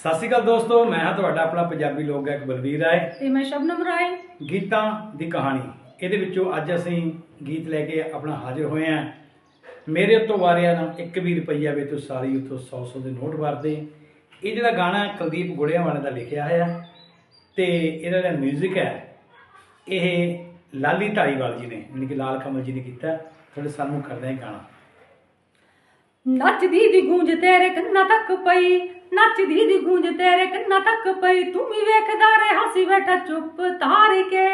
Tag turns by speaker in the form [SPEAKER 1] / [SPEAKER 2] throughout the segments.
[SPEAKER 1] ਸਤਿ ਸ਼੍ਰੀ ਅਕਾਲ ਦੋਸਤੋ ਮੈਂ ਹਾਂ ਤੁਹਾਡਾ ਆਪਣਾ ਪੰਜਾਬੀ ਲੋਕ ਗਾਇਕ ਬਲਵੀਰ ਰਾਏ।
[SPEAKER 2] ਤੇ ਮੈਂ ਸ਼ਬਨਮ ਰਾਏ।
[SPEAKER 1] ਗੀਤਾਂ ਦੀ ਕਹਾਣੀ। ਇਹਦੇ ਵਿੱਚੋਂ ਅੱਜ ਅਸੀਂ ਗੀਤ ਲੈ ਕੇ ਆਪਣਾ ਹਾਜ਼ਰ ਹੋਏ ਹਾਂ। ਮੇਰੇ ਉੱਤੋਂ ਵਾਰਿਆ ਨਾ ਇੱਕ ਵੀ ਰੁਪਈਆ ਵੇ ਤੂੰ ਸਾਰੀ ਉੱਤੋਂ 100 100 ਦੇ ਨੋਟ ਵਰਦੇ ਇਹ ਜਿਹੜਾ ਗਾਣਾ ਕੁਲਦੀਪ ਗੁੜਿਆਂ ਵਾਲੇ ਦਾ ਲਿਖਿਆ ਹੋਇਆ ਤੇ ਇਹਦਾ ਜਿਹੜਾ 뮤직 ਹੈ ਇਹ ਲਾਲੀ ਢਾਲੀਵਾਲ ਜੀ ਨੇ ਯਾਨੀ ਕਿ ਲਾਲ ਕਮਲ ਜੀ ਨੇ ਕੀਤਾ। ਤੁਹਾਡੇ ਸਾਹਮਣੇ ਕਰਦੇ ਇਹ ਗਾਣਾ।
[SPEAKER 2] ਨੱਚਦੀ ਦੀ ਗੂੰਜ ਤੇਰੇ ਕੰਨਾਂ ਤੱਕ ਪਈ, ਨੱਚਦੀ ਦੀ ਗੂੰਜ ਤੇਰੇ ਕੰਨਾਂ ਤੱਕ ਪਈ, ਤੂੰ ਵੀ ਵੇਖਦਾ ਰਹਿ ਹੱਸੀ ਬੈਠਾ ਚੁੱਪ ਤਾਰ ਕੇ।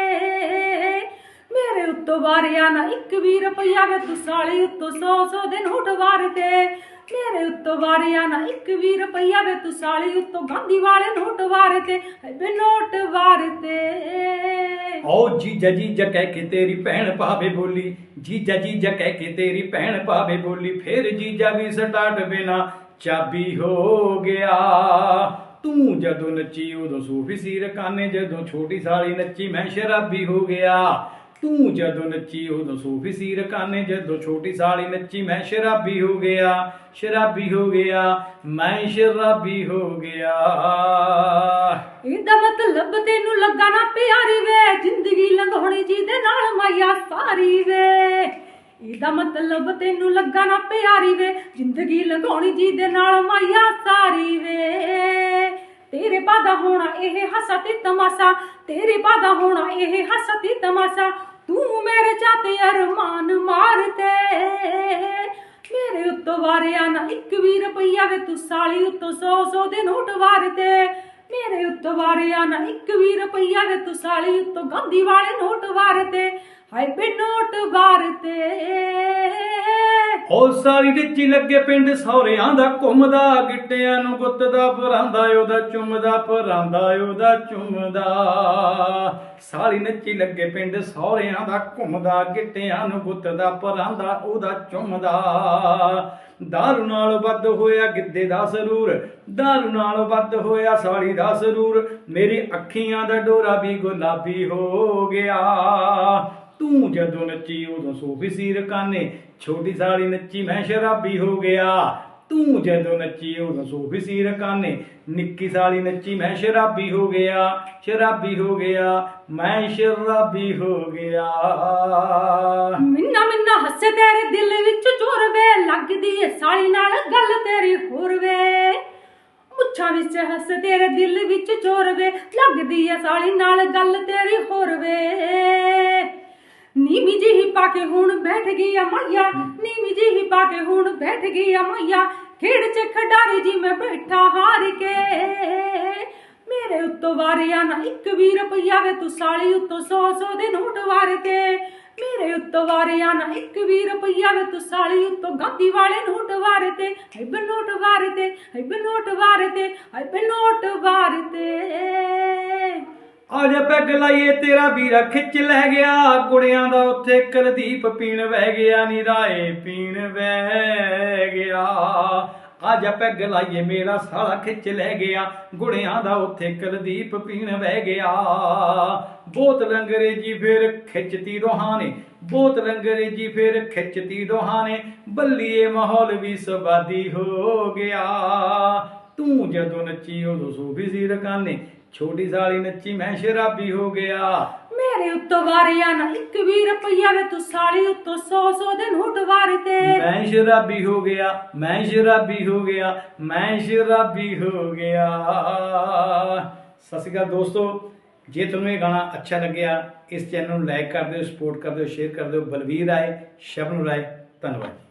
[SPEAKER 2] ਮੇਰੇ ਉੱਤੋਂ ਵਾਰਿਆ ਨਾ ਇੱਕ ਵੀ ਰੁਪਈਆ ਵੇ ਤੂੰ ਸਾਲੀ ਉੱਤੋਂ 100 100 ਦੇ ਨੋਟ ਵਾਰਦੇ ਮੇਰੇ ਉੱਤੋਂ ਵਾਰਿਆ ਨਾ ਇੱਕ ਵੀ ਰੁਪਈਆ ਵੇ ਤੂੰ ਸਾਲੀ ਉੱਤੋਂ ਗਾਂਧੀ ਵਾਲੇ ਨੋਟ ਵਾਰਦੇ ਬੇ ਨੋਟ ਵਾਰ
[SPEAKER 1] ਤੇ ਆਓ ਜੀਜਾ ਜੀਜਾ ਕਹਿ ਕੇ ਤੇਰੀ ਭੈਣ ਭਾਵੇ ਬੋਲੀ ਜੀਜਾ ਜੀਜਾ ਕਹਿ ਕੇ ਤੇਰੀ ਭੈਣ ਭਾਵੇ ਬੋਲੀ, ਫੇਰ ਜੀਜਾ ਵੀ ਸਟਾਰਟ ਬਿਨਾ ਚਾਬੀ ਹੋ ਗਿਆ। ਤੂੰ ਜਦੋਂ ਨੱਚੀ ਉਦੋਂ ਸੂਫੀ ਸੀ ਰਕਾਨੇ ਜਦੋਂ ਛੋਟੀ ਸਾਲੀ ਨੱਚੀ ਮੈਂ ਸ਼ਰਾਬੀ ਹੋ ਗਿਆ। ਤੂੰ ਜਦੋਂ ਨੱਚੀ ਉਦੋਂ ਸੂਫੀ ਸੀ ਰਕਾਨੇ ਜਦੋਂ ਛੋਟੀ ਸਾਲੀ ਨੱਚੀ ਮੈਂ ਸ਼ਰਾਬੀ ਹੋ ਗਿਆ, ਸ਼ਰਾਬੀ ਹੋ ਗਿਆ, ਮੈਂ ਸ਼ਰਾਬੀ ਹੋ ਗਿਆ।
[SPEAKER 2] ਇਹਦਾ ਮਤਲਬ ਤੈਨੂੰ ਲੱਗਾ ਨਾ ਪਿਆਰੀ ਵੇ, ਜ਼ਿੰਦਗੀ ਲੰਘਾਉਣੀ ਜੀ ਦੇ ਨਾਲ ਮਾਇਆ ਸਾਰੀ ਵੇ। ਇਹਦਾ ਮਤਲਬ ਤੈਨੂੰ ਲੱਗਾ ਨਾ ਪਿਆਰੀ ਵੇ, ਜ਼ਿੰਦਗੀ ਲੰਘਾਉਣੀ ਜੀ ਦੇ ਨਾਲ ਮਾਇਆ ਸਾਰੀ ਵੇ। ਤੇਰੇ ਪਾਦਾ ਹੋਣਾ ਇਹ ਹੱਸਾ ਤੇ ਤਮਾਸ਼ਾ, ਤੇਰੇ ਪਾਦਾ ਹੋਣਾ ਇਹ ਹੱਸਾ ਤੇ ਤਮਾਸ਼ਾ। ਤੂੰ ਮੇਰੇ ਚਾਤੇ ਅਰਮਾਨ ਮਾਰਤੇ ਮੇਰੇ ਉੱਤੋਂ ਵਾਰਿਆ ਨਾ ਇੱਕ ਵੀ ਰੁਪਈਆ ਵੇ ਤੂੰ ਸਾਲੀ ਉੱਤੋਂ 100 100 ਦੇ ਨੋਟ ਵਾਰਦੇ ਮੇਰੇ ਉੱਤੋਂ ਵਾਰਿਆ ਨਾ ਇੱਕ ਵੀ ਰੁਪਈਆ ਵੇ ਤੂੰ ਸਾਲੀ ਉੱਤੋਂ ਗਾਂਧੀ ਵਾਲੇ ਨੋਟ ਵਾਰਦੇ ਹਾਏ ਬੇ ਨੋਟ ਵਾਰਦੇ
[SPEAKER 1] ਉਹ ਸਾਰੀ ਦਿੱਚੀ ਲੱਗੇ ਪਿੰਡ ਸੌਰਿਆਂ ਦਾ, ਘੁੰਮਦਾ ਗਿੱਟਿਆਂ ਨੂੰ ਗੁੱਤ ਦਾ ਪਰਾਂਦਾ ਉਹਦਾ, ਚੁੰਮਦਾ, ਪਰਾਂਦਾ ਉਹਦਾ, ਚੁੰਮਦਾ। ਸਾਰੀ ਨੱਚੀ ਲੱਗੇ ਪਿੰਡ ਸੌਰਿਆਂ ਦਾ, ਘੁੰਮਦਾ ਗਿੱਟਿਆਂ ਨੂੰ ਗੁੱਤ ਦਾ ਪਰਾਂਦਾ ਉਹਦਾ, ਚੁੰਮਦਾ। ਦਾਰੂ ਨਾਲ ਵੱਧ ਹੋਇਆ ਗਿੱਧੇ ਦਾ ਸਰੂਰ, ਦਾਰੂ ਨਾਲ ਵੱਧ ਹੋਇਆ ਸਾਲੀ ਦਾ ਸਰੂਰ। ਮੇਰੀ ਅੱਖੀਆਂ ਦਾ ਡੋਰਾ ਵੀ ਗੁਲਾਬੀ ਹੋ ਗਿਆ। ਤੂੰ ਜਦੋਂ ਨੱਚੀ ਉਦੋਂ ਸੂਫੀ ਸੀ ਰਕਾਨੇ ਛੋਟੀ ਸਾਲੀ ਨੱਚੀ ਮੈਂ ਸ਼ਰਾਬੀ ਹੋ ਗਿਆ। ਤੂੰ ਜਦੋਂ ਨੱਚੀ ਉਦੋਂ ਸੂਫੀ ਸੀ ਰਕਾਨੇ ਨਿੱਕੀ ਸਾਲੀ ਨੱਚੀ ਮੈਂ ਸ਼ਰਾਬੀ ਹੋ ਗਿਆ। ਸ਼ਰਾਬੀ ਹੋ ਗਿਆ, ਮੈਂ ਸ਼ਰਾਬੀ ਹੋ ਗਿਆ।
[SPEAKER 2] ਮਿੰਨਾ ਮਿੰਨਾ ਹੱਸੇ ਤੇਰੇ ਦਿਲ ਵਿੱਚ ਚੋਰ ਵੇ, ਲੱਗਦੀ ਏ ਸਾਲੀ ਨਾਲ ਗੱਲ ਤੇਰੀ ਹੋਰ ਵੇ। ਮੁੱਛਾਂ ਵਿੱਚ ਹੱਸ ਤੇਰੇ ਦਿਲ ਵਿੱਚ ਚੋਰ ਵੇ, ਲੱਗਦੀ ਏ ਸਾਲੀ ਨਾਲ ਗੱਲ ਤੇਰੀ ਹੋਰ ਵੇ। ਨੀਵੀਂ ਜਿਹੀ ਪਾ ਕੇ ਹੁਣ ਬੈਠ ਗਈ ਆ ਮਈਆ, ਨੀਵੀਂ ਜਿਹੀ ਪਾ ਕੇ ਹੁਣ ਬੈਠ ਗਈ ਆ ਮਈਆ। ਖੇਡ ਚ ਖਡਾਰੀ ਜੀ ਮੈਂ ਬੈਠਾ ਹਾਰ ਕੇ। ਮੇਰੇ ਉੱਤੋਂ ਵਾਰਿਆ ਨਾ ਇੱਕ ਵੀ ਰੁਪਈਆ ਵੇ ਤੂੰ ਸਾਲੀ ਉੱਤੋਂ 100 100 ਦੇ ਨੋਟ ਵਾਰ ਵਾਰਦੇ ਮੇਰੇ ਉੱਤੋਂ ਵਾਰਿਆ ਨਾ ਇੱਕ ਵੀ ਰੁਪਈਆ ਵੇ ਤੂੰ ਸਾਲੀ ਉੱਤੋਂ ਗਾਂਧੀ ਵਾਲੇ ਨੋਟ ਵਾਰ ਤੇ। ਬੇ ਨੋਟ ਵਾਰ ਤੇ ਬੇ ਨੋਟ ਵਾਰ ਤੇ ਬੇ ਨੋਟ ਵਾਰ ਤੇ।
[SPEAKER 1] ਅੱਜ ਪੈਗ ਲਾਈਏ ਤੇਰਾ ਵੀਰਾ, ਖਿੱਚ ਲੈ ਗਿਆ। ਗੁੜਿਆਂ ਦਾ ਉੱਥੇ ਕੁਲਦੀਪ ਪੀਣ ਵਹਿ ਗਿਆ ਨੀ ਰਾਏ ਪੀਣ ਵਹਿ ਗਿਆ। ਅੱਜ ਪੈਗ ਲਾਈਏ ਮੇਰਾ ਸਾਲਾ, ਖਿੱਚ ਲੈ ਗਿਆ। ਗੁੜਿਆਂ ਦਾ ਉੱਥੇ ਕੁਲਦੀਪ ਪੀਣ ਵਹਿ ਗਿਆ। ਬੋਤਲ ਅੰਗਰੇਜ਼ੀ ਫਿਰ ਖਿੱਚਤੀ ਰੋਹਾਨੇ ਬੋਤਲ ਅੰਗਰੇਜ਼ੀ ਫਿਰ ਖਿੱਚਤੀ ਰੋਹਾਨੇ ਬੱਲੀਏ ਮਾਹੌਲ ਵੀ ਸਵਾਦੀ ਹੋ ਗਿਆ। ਤੂੰ ਜਦੋਂ ਨੱਚੀ ਉਦੋਂ ਸੂਫੀ ਸੀ ਰਕਾਨੇ। ਛੋਟੀ ਸਾਲੀ ਨੱਚੀ ਮੈਂ ਸ਼ਰਾਬੀ ਹੋ ਗਿਆ।
[SPEAKER 2] ਮੇਰੇ ਉੱਤੋਂ ਵਾਰਿਆ ਨਾ ਇੱਕ ਵੀ ਰੁਪਈਆ ਵੇ ਤੂੰ ਸਾਲੀ ਉੱਤੋਂ 100 100 ਦੇ ਨੋਟ ਵਾਰਦੇ
[SPEAKER 1] ਮੈਂ ਸ਼ਰਾਬੀ ਹੋ ਗਿਆ ਮੈਂ ਸ਼ਰਾਬੀ ਹੋ ਗਿਆ ਮੈਂ ਸ਼ਰਾਬੀ ਹੋ ਗਿਆ। ਸਤਿ ਸ਼੍ਰੀ ਅਕਾਲ ਦੋਸਤੋ ਜੇ ਤੁਹਾਨੂੰ ਇਹ ਗਾਣਾ ਅੱਛਾ ਲੱਗਿਆ ਇਸ ਚੈਨਲ ਨੂੰ ਲਾਈਕ ਕਰ ਦਿਓ ਸਪੋਰਟ ਕਰ ਦਿਓ ਸ਼ੇਅਰ ਕਰ ਦਿਓ। ਬਲਵੀਰ ਰਾਏ ਸ਼ਬਨ ਰਾਏ ਧੰਨਵਾਦ।